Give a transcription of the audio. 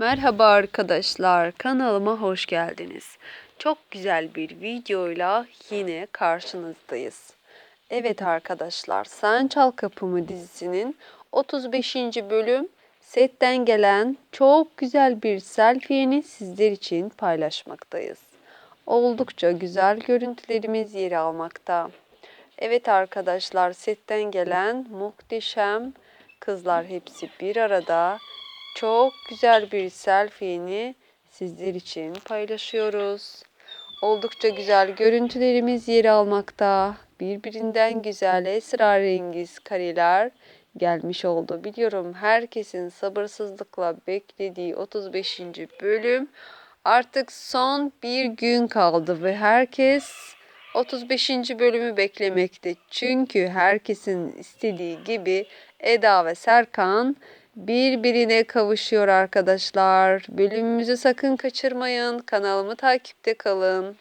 Merhaba arkadaşlar, kanalıma hoş geldiniz. Çok güzel bir videoyla yine karşınızdayız. Evet arkadaşlar, Sen Çal Kapımı dizisinin 35. bölüm setten gelen çok güzel bir selfie'ni sizler için paylaşmaktayız. Oldukça güzel görüntülerimiz yer almakta. Evet arkadaşlar, setten gelen muhteşem kızlar hepsi bir arada çok güzel bir selfie'ni sizler için paylaşıyoruz. Oldukça güzel görüntülerimiz yer almakta. Birbirinden güzel esrarengiz kareler gelmiş oldu. Biliyorum herkesin sabırsızlıkla beklediği 35. bölüm artık son bir gün kaldı ve herkes 35. bölümü beklemekte. Çünkü herkesin istediği gibi Eda ve Serkan birbirine kavuşuyor arkadaşlar. Bölümümüzü sakın kaçırmayın. Kanalımı takipte kalın.